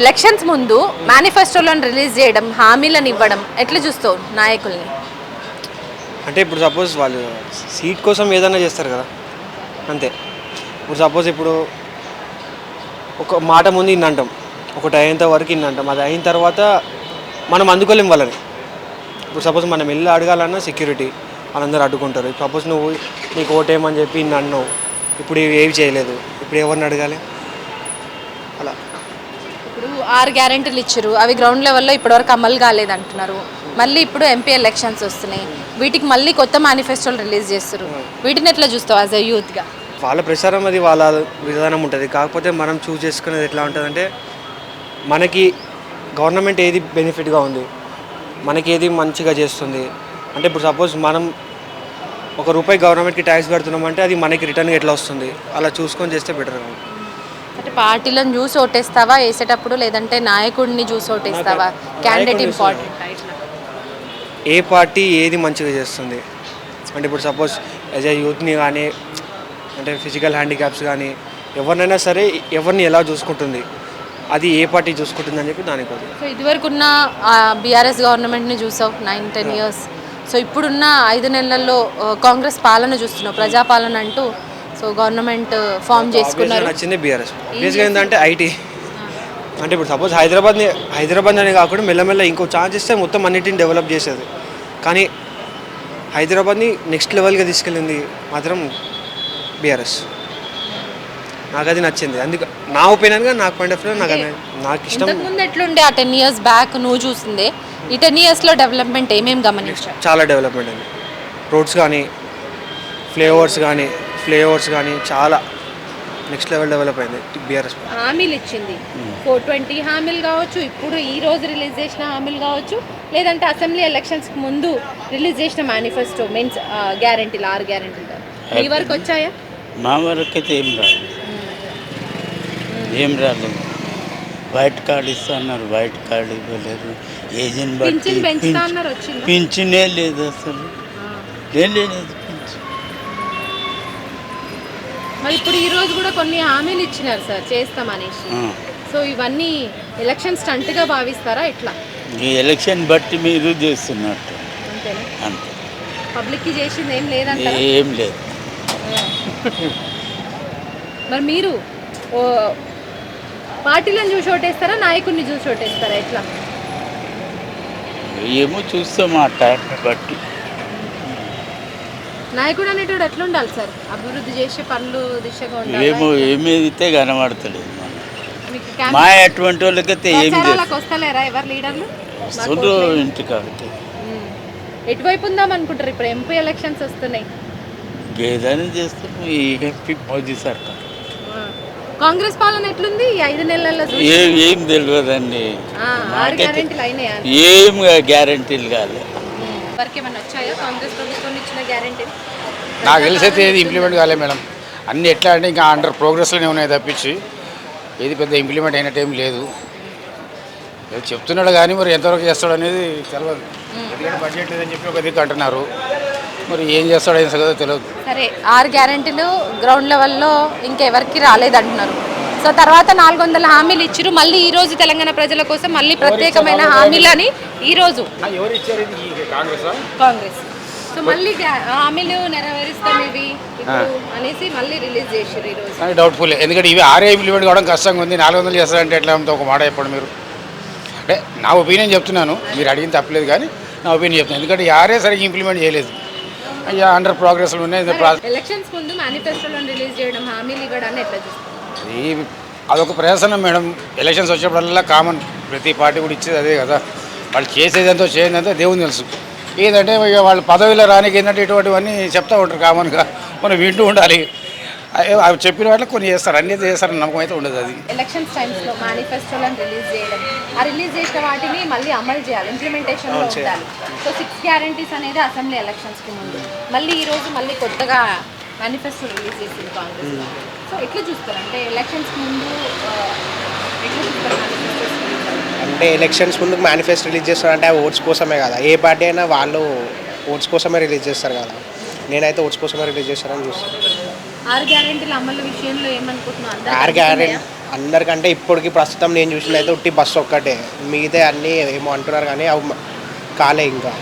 ఎలక్షన్స్ ముందు మేనిఫెస్టోలను రిలీజ్ చేయడం హామీలను ఇవ్వడం ఎట్లా చూస్తావు నాయకుల్ని? అంటే ఇప్పుడు సపోజ్ వాళ్ళు సీట్ కోసం ఏదైనా చేస్తారు కదా అంతే. ఇప్పుడు సపోజ్ ఇప్పుడు ఒక మాట ముందు ఇన్ని అంటాం ఒకటి అయ్యేంత వరకు ఇన్ని అంటాం అది అయిన తర్వాత మనం అందుకోలేం వాళ్ళని. ఇప్పుడు సపోజ్ మనం వెళ్ళి అడగాలన్నా సెక్యూరిటీ వాళ్ళందరూ అడ్డుకుంటారు. సపోజ్ నువ్వు నీకు ఓటేమని చెప్పి ఇన్ని అన్నావు ఇప్పుడు ఏవి చేయలేదు ఇప్పుడు ఎవరిని అడగాలి? అలా. ఇప్పుడు ఆరు గ్యారెంటీలు ఇచ్చారు అవి గ్రౌండ్ లెవెల్లో ఇప్పటివరకు అమలు కాలేదు అంటున్నారు మళ్ళీ ఇప్పుడు ఎంపీ ఎలక్షన్స్ వస్తున్నాయి. వీటికి మళ్ళీ కొత్త మేనిఫెస్టోలు రిలీజ్ చేస్తారు వీటిని ఎట్లా చూస్తావు యాజ్ అ యూత్గా వాళ్ళ ప్రచారం అది వాళ్ళ విధానం ఉంటుంది. కాకపోతే మనం చూస్ చేసుకునేది ఎట్లా ఉంటుందంటే మనకి గవర్నమెంట్ ఏది బెనిఫిట్గా ఉంది మనకి ఏది మంచిగా చేస్తుంది. అంటే ఇప్పుడు సపోజ్ మనం ఒక రూపాయి గవర్నమెంట్కి ట్యాక్స్ కడుతున్నామంటే అది మనకి రిటర్న్గా ఎట్లా వస్తుంది? అలా చూసుకొని చేస్తే బెటర్ అంటే పార్టీలను చూసి ఓటేస్తావా? వేసేటప్పుడు లేదంటే నాయకుడిని చూసి ఓటేస్తావా? క్యాండిడేట్ ఇంపార్టెంట్ ఏ పార్టీ ఏది మంచిగా చేస్తుంది? అంటే ఇప్పుడు సపోజ్ యాజ్ ఏ యూత్ని కానీ అంటే ఫిజికల్ హ్యాండిక్యాప్స్ కానీ ఎవరినైనా సరే ఎవరిని ఎలా చూసుకుంటుంది? అది ఏ పార్టీ చూసుకుంటుంది అని చెప్పి దానికి అది సో ఇదివరకు ఉన్న బీఆర్ఎస్ గవర్నమెంట్ని చూసావు నైన్ టెన్ ఇయర్స్ సో ఇప్పుడున్న ఐదు నెలల్లో కాంగ్రెస్ పాలన చూస్తున్నావు ప్రజాపాలన అంటూ. సో గవర్నమెంట్ ఫామ్ చేసుకున్నారు. నచ్చింది బీఆర్ఎస్ బేసిక్గా ఏంటంటే ఐటీ అంటే ఇప్పుడు సపోజ్ హైదరాబాద్ని హైదరాబాద్ అనే కాకుండా మెల్లమెల్ల ఇంకో ఛాన్స్ ఇస్తే మొత్తం అన్నిటిని డెవలప్ చేసేది. కానీ హైదరాబాద్ని నెక్స్ట్ లెవెల్గా తీసుకెళ్ళింది మాత్రం బీఆర్ఎస్. నాకు అది నచ్చింది. అందుకు నా ఒపీనియన్గా నాకు పాయింట్ ఆఫ్ వ్యూ నాకు అది- నాకు ఇష్టం. ఇంతకుముందు ఎట్లుండే ఆ టెన్ ఇయర్స్ బ్యాక్ నువ్వు చూసిందే ఈ టెన్ ఇయర్స్లో డెవలప్మెంట్ ఏమేమి గమనించావు? చాలా డెవలప్మెంట్ అయింది రోడ్స్ కానీ ఫ్లేఓవర్స్ కానీ ఫ్లేఓవర్స్ కానీ చాలా నెక్స్ట్ లెవెల్ డెవలప్ అయింది బీఆర్ఎస్ హామీలు ఇచ్చింది. ఫోర్ ట్వంటీ హామీలు కావచ్చు ఇప్పుడు ఈ రోజు రిలీజ్ చేసిన హామీలు కావచ్చు లేదంటే అసెంబ్లీ ఎలక్షన్స్కి ముందు రిలీజ్ చేసిన మేనిఫెస్టో మీన్స్ గ్యారంటీలు ఆరు గ్యారంటీలు. మీ వరకు వచ్చాయా? మా వరకు అయితే ఏం రాలేదు ఏం రాలేదు వైట్ కార్డు ఇస్తున్నారు వైట్ కార్డు ఇవ్వలేదు. ఏజెంట్ బట్టి పింఛన్ అన్నారు లేదు అసలు. ఏం లేదు. మరి ఇప్పుడు ఈ రోజు కూడా కొన్ని హామీలు ఇచ్చినారు సార్ చేస్తామనేసి. సో ఇవన్నీ ఎలక్షన్ స్టంట్గా భావిస్తారా ఎట్లా? ఈ ఎలక్షన్ బట్టి మీరు చేస్తున్నట్టు. అంతే. పబ్లిక్కి చేసింది ఏం లేదంటారా? ఏం లేదు. మరి మీరు ఓ పార్టీలను చూసి ఓటేస్తారా నాయకుడిని చూసి ఓటేస్తారా ఎట్లా? ఏమో చూస్తాం ఆ బట్టి. నాయకుడు అనేటోడు ఎట్లా ఉండాలి సార్? అభివృద్ధి చేసే పనులు దిశగా ఉండాలి? ఏమో ఏమైతే కనబడతలేదు మా అటువంటి వాళ్ళకైతే ఏం చేస్తాం ప్రచారాలకు వస్తలేరా ఎవరు లీడర్లు? వస్తుండ్రు ఇంటికాడికి. ఎటువైపు ఉందాం అనుకుంటారు? ఇప్పుడు ఎంపీ ఎలక్షన్స్ వస్తున్నాయి. ఏదైనా చేస్తాం ఈ ఎంపీ మోదీ సర్కార్. కాంగ్రెస్ పాలన ఎట్లుంది? ఈ ఐదు నెలల్లో ఏం ఏం తెలియదండి. ఏం గ్యారంటీలు కాలే. వరకు ఏమన్నా వచ్చాయా? కాంగ్రెస్ ప్రభుత్వం ఇచ్చిన గ్యారెంటీలు? నాకు తెలిసైతే ఏది ఇంప్లిమెంట్ కాలే మేడం. అన్నీ ఎట్లా అంటే ఇంకా అండర్ ప్రోగ్రెస్లోనే ఉన్నాయి తప్పించి. ఏది పెద్ద ఇంప్లిమెంట్ అయినట్టు ఏం లేదు. చెప్తున్నాడు కానీ మరి ఎంతవరకు చేస్తాడు అనేది తెలియదు ఎందుకంటే బడ్జెట్ లేదని చెప్పి ఒక దిక్కు అంటున్నారు. మరి ఏం చేస్తాడో ఏం సంగతో తెలియదు సరే ఆరు గ్యారెంటీలు గ్రౌండ్ లెవెల్లో ఇంకెవరికి రాలేదంటున్నారు సో తర్వాత నాలుగు వందల హామీలు ఇచ్చిరు. మళ్ళీ ఈ రోజు తెలంగాణ ప్రజల కోసం మళ్ళీ ప్రత్యేకమైన హామీలని ఈ రోజు. కాంగ్రెస్. సో మళ్ళీ గ్యా- హామీలు నెరవేరుస్తాం ఇవి. ఇప్పుడు అనేసి మళ్ళీ రిలీజ్ చేసిరు ఈ రోజు. కానీ డౌట్ఫుల్ ఎందుకంటే ఇవి ఆరే ఇంప్లిమెంట్ కావడం కష్టంగా ఉంది. నాలుగు వందలు చేస్తారంటే ఎట్లా ఒక మాట చెప్పండి మీరు. అంటే నా ఒపీనియన్ చెప్తున్నాను. మీరు అడిగిన తప్పలేదు కానీ నా ఒపీనియన్ చెప్తున్నాను. ఎందుకంటే ఆరే సరిగ్గా ఇంప్లిమెంట్ చేయలేదు. అయ్యా అండర్ ప్రోగ్రెస్లో ఉన్నాయి. ఇది ప్రా- ఎలక్షన్స్ ముందు మేనిఫెస్టోలను రిలీజ్ చేయడం హామీలు ఇవ్వడాన్ని ఎట్లా చూస్తారు? అది అదొక ప్రయాసనం మేడం. ఎలక్షన్స్ వచ్చేప్పుడల్లా కామన్ ప్రతి పార్టీ కూడా ఇచ్చేది అదే కదా. వాళ్ళు చేసేదంతో చేయదంతో దేవుని తెలుసు. ఏంటంటే ఇక వాళ్ళు పదవిలో రానికి ఏంటంటే ఇటువంటివన్నీ చెప్తూ ఉంటారు కామన్గా. మనం వింటూ ఉండాలి. అవి- చెప్పిన వాటిలో కొన్ని చేస్తారు అన్ని చేస్తారని నమ్మకం అయితే ఉండదు అది. ఎలక్షన్స్ టైమ్స్లో మేనిఫెస్టోలను రిలీజ్ చేయడం. ఆ రిలీజ్ చేసిన వాటిని మళ్ళీ అమలు చేయాలి. ఇంప్లిమెంటేషన్లో ఉండాలి. సో సిక్స్ గ్యారంటీస్ అనేది అసెంబ్లీ ఎలక్షన్స్కి ముందు. మళ్ళీ ఈ రోజు మళ్ళీ కొత్తగా మేనిఫెస్టో రిలీజ్ చేసింది కాంగ్రెస్ సో ఎట్లా చూస్తారు? అంటే ఎలక్షన్స్కి ముందు ఎట్లా చూస్తారు? అంటే ఎలక్షన్స్ ముందుకు మేనిఫెస్టో రిలీజ్ చేస్తారంటే ఆ ఓట్స్ కోసమే కదా. ఏ పార్టీ అయినా వాళ్ళు ఓట్స్ కోసమే రిలీజ్ చేస్తారు కదా. నేనైతే ఓట్స్ కోసమే రిలీజ్ చేస్తారని చూస్తాను ఆరు గ్యారంటీల అమలు విషయంలో ఏమనుకుంటున్నావు? అందరికీ ఆర్ అందుతున్నాయా? గ్యారెంటీ అందరికంటే ఇప్పటికి ప్రస్తుతం నేను చూసింది అయితే ఉట్టి బస్సు ఒక్కటే. మిగతా అన్నీ ఏమో అంటున్నారు కానీ అవి కాలే ఇంకా.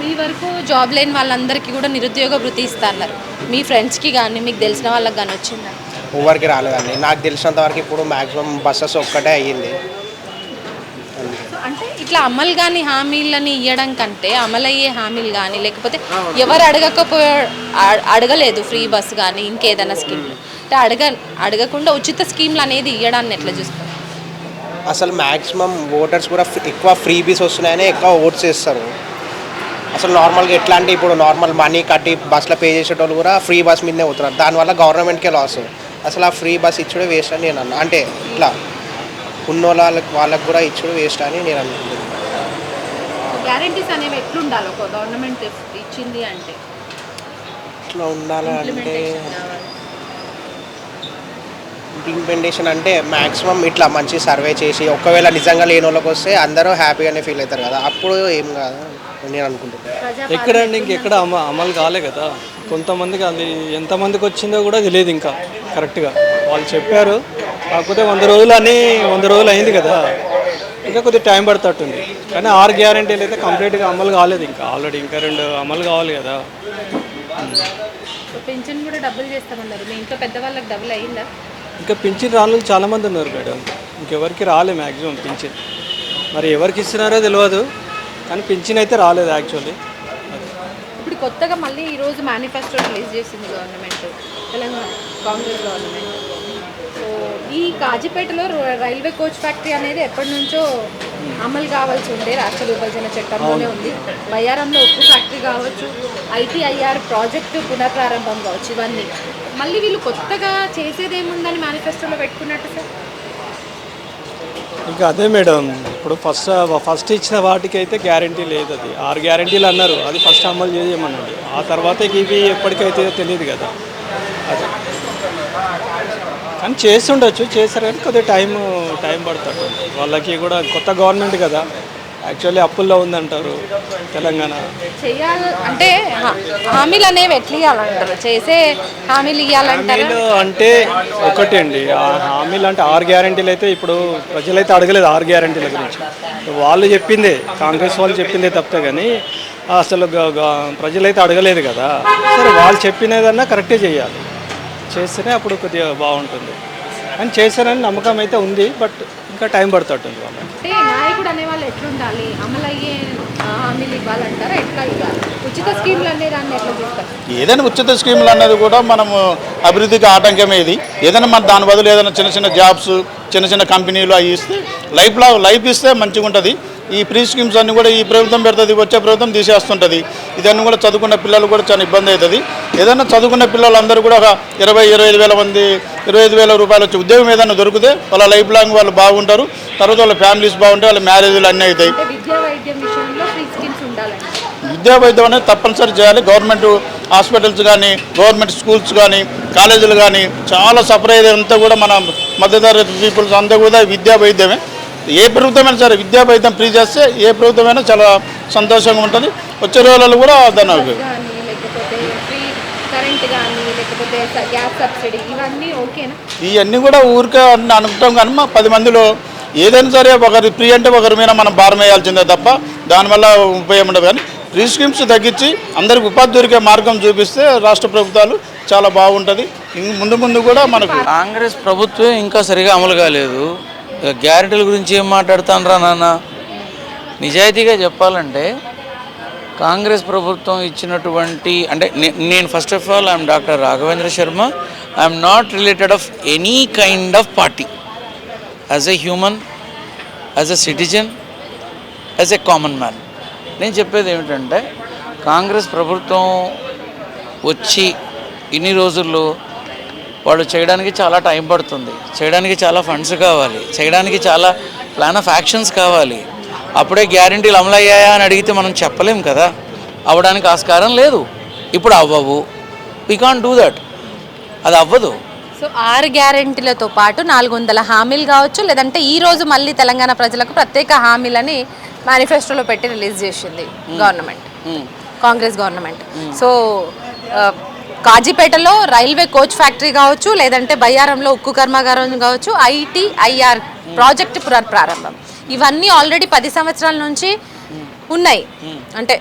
మీ వరకు జాబ్ లేని వాళ్ళందరికీ కూడా నిరుద్యోగ వృత్తి ఇస్తా అన్నారు మీ ఫ్రెండ్స్కి కానీ మీకు తెలిసిన వాళ్ళకి కానీ వచ్చిందా? ఎవరికి రాలేదండి. నాకు తెలిసినంత వరకు ఇప్పుడు మ్యాక్సిమం బస్సెస్ ఒక్కటే అయ్యింది. అంటే ఇట్లా అమలు కాని హామీలని ఇవ్వడం కంటే అమలయ్యే హామీలు కానీ లేకపోతే ఎవరు అడగకపో అడగలేదు ఫ్రీ బస్ కానీ ఇంకేదైనా స్కీమ్. అంటే అడగ అడగకుండా ఉచిత స్కీమ్లు అనేది ఇవ్వడాన్ని ఎట్లా చూస్తారు? అసలు మ్యాక్సిమం ఓటర్స్ కూడా ఎక్కువ ఫ్రీ బీస్ వస్తున్నాయని ఎక్కువ ఓట్స్ చేస్తారు. అసలు నార్మల్గా ఎట్లా అంటే ఇప్పుడు నార్మల్ మనీ కట్టి బస్సులో పే చేసేటోళ్ళు కూడా ఫ్రీ బస్ మీదనే పోతున్నారు. దానివల్ల గవర్నమెంట్కే లాస్ అసలు ఆ ఫ్రీ బస్ ఇచ్చుడే వేస్ట్ అని నేను అన్నా. అంటే ఇట్లా ఉన్న వాళ్ళకి వాళ్ళకి కూడా ఇచ్చుడు వేస్ట్ అని నేను అనుకుంటున్నాను. గ్యారంటీస్ అనేవి ఎట్లుండాలి? ఒక గవర్నమెంట్ ఇచ్చింది అంటే ఇట్లా ఉండాలంటే ఇంప్లిమెంటేషన్ అంటే మ్యాక్సిమం ఇట్లా మంచి సర్వే చేసి ఒకవేళ నిజంగా లేని వాళ్ళకి వస్తే అందరూ హ్యాపీగానే ఫీల్ అవుతారు కదా. అప్పుడు ఏం కాదు నేను అనుకుంటున్నాను. ఎక్కడండి ఇంకెక్కడ అమ అమలు కాలే కదా. కొంతమందికి అది ఎంతమందికి వచ్చిందో కూడా తెలియదు ఇంకా కరెక్ట్గా వాళ్ళు చెప్పారు కాకపోతే వంద రోజులు అని వంద రోజులు అయింది కదా. ఇంకా కొద్దిగా టైం పడుతుంటుంది కానీ ఆరు గ్యారంటీలు అయితే కంప్లీట్గా అమలు కాలేదు ఇంకా. ఆల్రెడీ ఇంకా రెండు అమలు కావాలి కదా. పెన్షన్ కూడా డబ్బులు చేస్తామన్నారు. మీ ఇంట్లో పెద్దవాళ్ళకి డబ్బులు అయిందా? ఇంకా పింఛన్ రాళ్ళు చాలామంది ఉన్నారు మేడం. ఇంకెవరికి రాలే మ్యాక్సిమం పింఛన్. మరి ఎవరికి ఇస్తున్నారో తెలియదు కానీ పింఛన్ అయితే రాలేదు యాక్చువల్లీ ఇప్పుడు కొత్తగా మళ్ళీ ఈరోజు మేనిఫెస్టో రిలీజ్ చేసింది గవర్నమెంట్ తెలంగాణ కాంగ్రెస్ గవర్నమెంట్ ఈ కాజీపేటలో రైల్వే కోచ్ ఫ్యాక్టరీ అనేది ఎప్పటి నుంచో అమలు కావాల్సి ఉండే రాష్ట్ర విభజన చట్టంలోనే ఉంది. బయ్యారంలో ఉప్పు ఫ్యాక్టరీ కావచ్చు ఐటీఐఆర్ ప్రాజెక్టు పునఃప్రారంభం కావచ్చు ఇవన్నీ. మళ్ళీ వీళ్ళు కొత్తగా చేసేది ఏముందని మేనిఫెస్టోలో పెట్టుకున్నట్టు సార్? ఇంకా అదే మేడం ఇప్పుడు ఫస్ట్ ఫస్ట్ ఇచ్చిన వాటికి అయితే గ్యారంటీ లేదు అది. ఆరు గ్యారంటీలు అన్నారు అది ఫస్ట్ అమలు చేయమనండి. ఆ తర్వాత ఇవి ఎప్పటికైతే తెలియదు కదా. అదే. కానీ చేస్తుండొచ్చు చేస్తారు కానీ కొద్దిగా టైం టైం పడుతుంది. వాళ్ళకి కూడా కొత్త గవర్నమెంట్ కదా యాక్చువల్లీ అప్పుల్లో ఉందంటారు తెలంగాణ. చేయాలి అంటే హామీలు అనేవి ఎట్లా ఇవ్వాలంటారు చేసే హామీలు ఇవ్వాలంటారు అంటే ఒకటి అండి ఆ హామీలు అంటే ఆరు గ్యారంటీలు అయితే ఇప్పుడు ప్రజలైతే అడగలేదు ఆరు గ్యారంటీల గురించి. వాళ్ళు చెప్పిందే కాంగ్రెస్ వాళ్ళు చెప్పిందే తప్పితే కానీ అసలు ప్రజలైతే అడగలేదు కదా. సరే వాళ్ళు చెప్పినదన్నా కరెక్టే చేయాలి. చేస్తేనే అప్పుడు కొద్దిగా బాగుంటుంది. కానీ చేస్తారని నమ్మకం అయితే ఉంది బట్ ఇంకా టైం పడుతుంటుంది వాళ్ళకి. అంటే నాయకుడు అనేవాళ్ళు ఎట్లుండాలి? అమలు అయ్యే ఆ, హామీలు ఇవ్వాలంటారా? ఎట్లా ఇవ్వాలి? ఉచిత స్కీమ్లు అనే దాన్ని ఎట్లా చూస్తారు? ఏదైనా ఉచిత స్కీములు అన్నది కూడా మనము అభివృద్ధికి ఆటంకమేది ఏదైనా మన దాని బదులు ఏదైనా చిన్న చిన్న జాబ్స్ చిన్న చిన్న కంపెనీలు అవి ఇస్తే లైఫ్ లా లైఫ్ ఇస్తే మంచిగా ఉంటుంది ఈ ప్రీ స్కీమ్స్ అన్ని కూడా ఈ ప్రభుత్వం పెడుతుంది వచ్చే ప్రభుత్వం తీసేస్తుంటుంది. ఇదన్నీ కూడా చదువుకున్న పిల్లలు కూడా చాలా ఇబ్బంది అవుతుంది ఏదైనా చదువుకున్న పిల్లలందరూ కూడా ఒక ఇరవై ఇరవై ఐదు వేల మంది ఇరవై ఐదు వేల రూపాయలు వచ్చి ఉద్యోగం ఏదైనా దొరికితే వాళ్ళ లైఫ్ లాంగ్ వాళ్ళు బాగుంటారు. తర్వాత వాళ్ళ ఫ్యామిలీస్ బాగుంటాయి వాళ్ళ మ్యారేజ్లు అన్నీ అవుతాయి. విద్యా వైద్యం అనేది తప్పనిసరి చేయాలి. గవర్నమెంట్ హాస్పిటల్స్ కానీ గవర్నమెంట్ స్కూల్స్ కానీ కాలేజీలు కానీ చాలా అయ్యేది అంతా కూడా మన మధ్యతరగతి పీపుల్స్ అంతా కూడా విద్యా వైద్యమే. ఏ ప్రభుత్వమైనా సరే విద్యా వైద్యం ఫ్రీ చేస్తే ఏ ప్రభుత్వమైనా చాలా సంతోషంగా ఉంటుంది. వచ్చే రోజులలో కూడా దాని ఉపయోగం. కానీ లేకపోతే ఫ్రీ కరెంట్ కానీ లేకపోతే స- గ్యాస్ సబ్సిడీ ఇవన్నీ కూడా ఊరికే అనుకుంటాం కానీ మా పది మందిలో ఏదైనా సరే ఒకరి ఫ్రీ అంటే ఒకరి మీద మనం భారం వేయాల్సిందే తప్ప దానివల్ల ఉపయోగం ఉండదు. కానీ ఫ్రీ స్కీమ్స్ తగ్గించి అందరికి ఉపాధి దొరికే మార్గం చూపిస్తే రాష్ట్ర ప్రభుత్వాలు చాలా బాగుంటుంది. ముందు ముందు కూడా మనకు కాంగ్రెస్ ప్రభుత్వం ఇంకా సరిగా అమలు కాలేదు. గ్యారెంటీల గురించి ఏం మాట్లాడుతానరా నాన్న? నిజాయితీగా చెప్పాలంటే కాంగ్రెస్ ప్రభుత్వం ఇచ్చినటువంటి అంటే నేను first of all I'm doctor Raghavendra Sharma. I'm not related of any kind of party as a human as a citizen as a common man నేను చెప్పేది ఏమిటంటే కాంగ్రెస్ ప్రభుత్వం వచ్చి ఇన్ని రోజుల్లో వాళ్ళు చేయడానికి చాలా టైం పడుతుంది. చేయడానికి చాలా ఫండ్స్ కావాలి. చేయడానికి చాలా ప్లాన్ ఆఫ్ యాక్షన్స్ కావాలి. అప్పుడే గ్యారంటీలు అమలయ్యాయా అని అడిగితే మనం చెప్పలేం కదా. అవ్వడానికి ఆస్కారం లేదు. ఇప్పుడు అవ్వవు. వీ కాన్ డూ దట్ అది అవ్వదు. సో ఆరు గ్యారెంటీలతో పాటు నాలుగు వందల హామీలు కావచ్చు లేదంటే ఈ రోజు మళ్ళీ తెలంగాణ ప్రజలకు ప్రత్యేక హామీలని మేనిఫెస్టోలో పెట్టి రిలీజ్ చేసింది గవర్నమెంట్. కాంగ్రెస్ గవర్నమెంట్. సో ఆ, కాజీపేటలో రైల్వే కోచ్ ఫ్యాక్టరీ కావచ్చు లేదంటే బయ్యారంలో ఉక్కు కర్మాగారం కావచ్చు ఐటీ ఐఆర్ ప్రాజెక్ట్ పునఃప్రారంభం ఇవన్నీ ఆల్రెడీ పది సంవత్సరాల నుంచి ఉన్నాయి. అంటే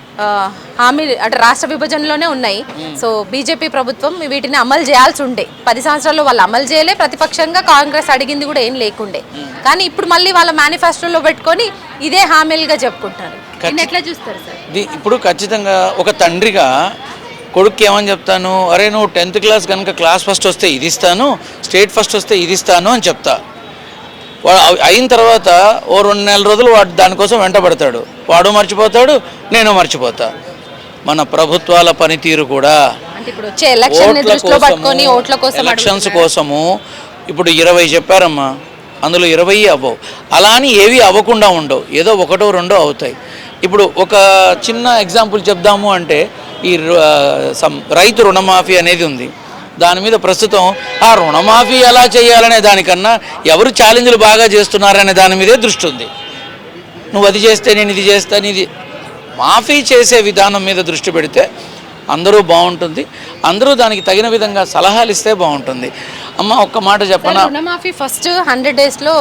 హామీ అంటే రాష్ట్ర విభజనలోనే ఉన్నాయి. సో బీజేపీ ప్రభుత్వం వీటిని అమలు చేయాల్సి ఉండే. పది సంవత్సరాల్లో వాళ్ళు అమలు చేయలే ప్రతిపక్షంగా కాంగ్రెస్ అడిగింది కూడా ఏం లేకుండే. కానీ ఇప్పుడు మళ్ళీ వాళ్ళ మేనిఫెస్టోలో పెట్టుకొని ఇదే హామీలుగా చెప్పుకుంటారు. ఎట్లా చూస్తారు సార్? ది ఇప్పుడు ఖచ్చితంగా ఒక తండ్రిగా కొడుక్కి ఏమని చెప్తాను? అరే నువ్వు టెన్త్ క్లాస్ కనుక క్లాస్ ఫస్ట్ వస్తే ఇది ఇస్తాను స్టేట్ ఫస్ట్ వస్తే ఇది ఇస్తాను అని చెప్తా. వాడు అయిన తర్వాత ఓ రెండు నెల రోజులు వాడు దానికోసం వెంటబడతాడు వాడు మర్చిపోతాడు నేను మర్చిపోతా. మన ప్రభుత్వాల పనితీరు కూడా ఎలక్షన్స్ కోసము ఇప్పుడు ఇరవై చెప్పారమ్మా. అందులో ఇరవై అవ్వవు. అలా అని ఏవి అవ్వకుండా ఉండవు. ఏదో ఒకటో రెండో అవుతాయి. ఇప్పుడు ఒక చిన్న ఎగ్జాంపుల్ చెప్దాము అంటే ఈ సం- రైతు రుణమాఫీ అనేది ఉంది. దాని మీద ప్రస్తుతం ఆ రుణమాఫీ ఎలా చేయాలనే దానికన్నా ఎవరు ఛాలెంజ్లు బాగా చేస్తున్నారనే దాని మీదే దృష్టి ఉంది. నువ్వు అది చేస్తే నేను ఇది చేస్తాను ఇది మాఫీ చేసే విధానం మీద దృష్టి పెడితే అందరూ బాగుంటుంది. అందరూ దానికి తగిన విధంగా సలహాలు ఇస్తే బాగుంటుంది. అమ్మ ఒక్క మాట చెప్పనా? రుణమాఫీ ఫస్ట్ హండ్రెడ్ డేస్లో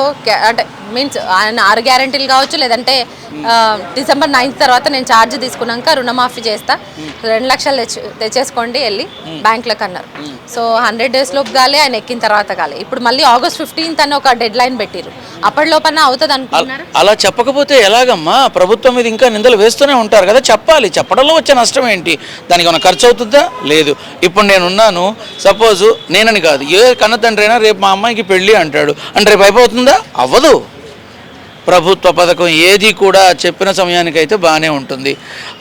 అంటే మీన్స్ ఆయన ఆరు గ్యారెంటీలు కావచ్చు లేదంటే డిసెంబర్ నైన్త్ తర్వాత నేను ఛార్జ్ తీసుకున్నాక రుణమాఫీ చేస్తా. రెండు లక్షలు తెచ్చు తెచ్చేసుకోండి వెళ్ళి బ్యాంకులకు అన్నారు. సో హండ్రెడ్ డేస్ లోపు కాలే ఆయన ఎక్కిన తర్వాత కాలే ఇప్పుడు మళ్ళీ ఆగస్ట్ ఫిఫ్టీన్త్ అని ఒక డెడ్ లైన్ పెట్టిరు అప్పటిలోపన్నా అవుతుంది అనుకుంటున్నారు? అలా చెప్పకపోతే ఎలాగమ్మా? ప్రభుత్వం మీద ఇంకా నిందలు వేస్తూనే ఉంటారు కదా చెప్పాలి. చెప్పడంలో వచ్చే నష్టం ఏంటి? దానికి ఏమైనా ఖర్చు అవుతుందా లేదు. ఇప్పుడు నేనున్నాను. సపోజ్ నేనని కాదు. ఏ కన్న తండ్రి అయినా రేపు మా అమ్మాయికి పెళ్ళి అంటాడు. అంటే రేపు అయిపోతుందా? అవ్వదు. ప్రభుత్వ పథకం ఏది కూడా చెప్పిన సమయానికైతే బాగానే ఉంటుంది.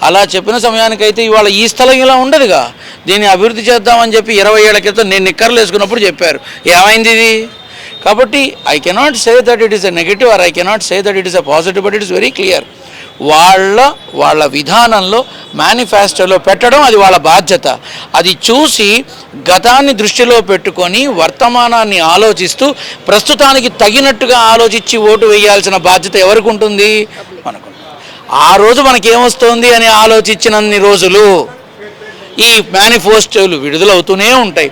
అలా చెప్పిన సమయానికైతే ఇవాళ ఈ స్థలం ఇలా ఉండదుగా. దీన్ని అభివృద్ధి చేద్దామని చెప్పి ఇరవై ఏళ్ళ క్రితం నేను నిక్కర్లు వేసుకున్నప్పుడు చెప్పారు. ఏమైంది ఇది? కాబట్టి I cannot say that it is a negative or I cannot say that it is a positive but it is very clear వాళ్ళ వాళ్ళ విధానంలో మేనిఫెస్టోలో పెట్టడం అది వాళ్ళ బాధ్యత. అది చూసి గతాన్ని దృష్టిలో పెట్టుకొని వర్తమానాన్ని ఆలోచిస్తూ ప్రస్తుతానికి తగినట్టుగా ఆలోచించి ఓటు వేయాల్సిన బాధ్యత ఎవరికి ఉంటుంది? మనకు ఆ రోజు మనకేమొస్తోంది అని ఆలోచించినన్ని రోజులు ఈ మేనిఫెస్టోలు విడుదలవుతూనే ఉంటాయి.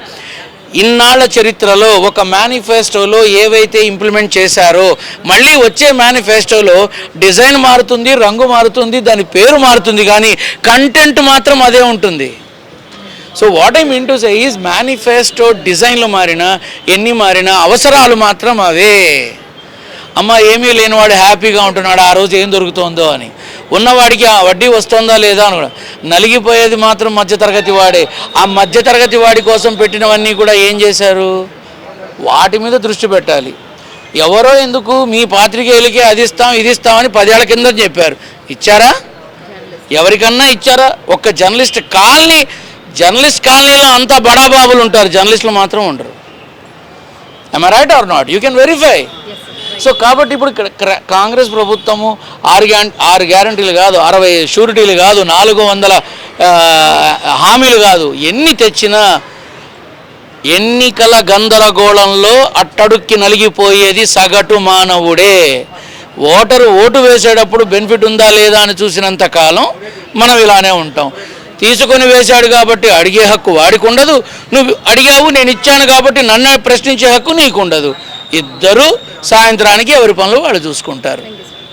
ఇన్నాళ్ళ చరిత్రలో ఒక మేనిఫెస్టోలో ఏవైతే ఇంప్లిమెంట్ చేశారో మళ్ళీ వచ్చే మేనిఫెస్టోలో డిజైన్ మారుతుంది రంగు మారుతుంది దాని పేరు మారుతుంది కానీ కంటెంట్ మాత్రం అదే ఉంటుంది. So what I mean to say is manifesto డిజైన్లు మారినా ఎన్ని మారినా అవసరాలు మాత్రం అవే. అమ్మ ఏమీ లేనివాడు హ్యాపీగా ఉంటున్నాడు ఆ రోజు ఏం దొరుకుతుందో అని. ఉన్నవాడికి ఆ వడ్డీ వస్తుందా లేదా అని కూడా. నలిగిపోయేది మాత్రం మధ్యతరగతి వాడే. ఆ మధ్యతరగతి వాడి కోసం పెట్టినవన్నీ కూడా ఏం చేశారు? వాటి మీద దృష్టి పెట్టాలి. ఎవరో ఎందుకు మీ పాత్రికేయులకి అది ఇస్తాం ఇది ఇస్తామని పదేళ్ళ కింద చెప్పారు. ఇచ్చారా? ఎవరికన్నా ఇచ్చారా? ఒక్క జర్నలిస్ట్ కాలనీ జర్నలిస్ట్ కాలనీలో అంతా బడాబాబులు ఉంటారు. జర్నలిస్టులు మాత్రం ఉండరు. I'm right or not you can verify so కాబట్టి ఇప్పుడు క్ర- కాంగ్రెస్ ప్రభుత్వము ఆరు ఆరు గ్యారంటీలు కాదు అరవై షూరిటీలు కాదు నాలుగు వందల హామీలు కాదు. ఎన్ని తెచ్చినా ఎన్నికల గందరగోళంలో అట్టడుక్కి నలిగిపోయేది సగటు మానవుడే. ఓటరు ఓటు వేసేటప్పుడు బెనిఫిట్ ఉందా లేదా అని చూసినంత కాలం మనం ఇలానే ఉంటాం. తీసుకొని వేశాడు కాబట్టి అడిగే హక్కు వాడికి ఉండదు. నువ్వు అడిగావు నేను ఇచ్చాను కాబట్టి నన్ను ప్రశ్నించే హక్కు నీకు ఉండదు ఇద్దరు సాయంత్రానికి ఎవరి పనులు వాళ్ళు చూసుకుంటారు.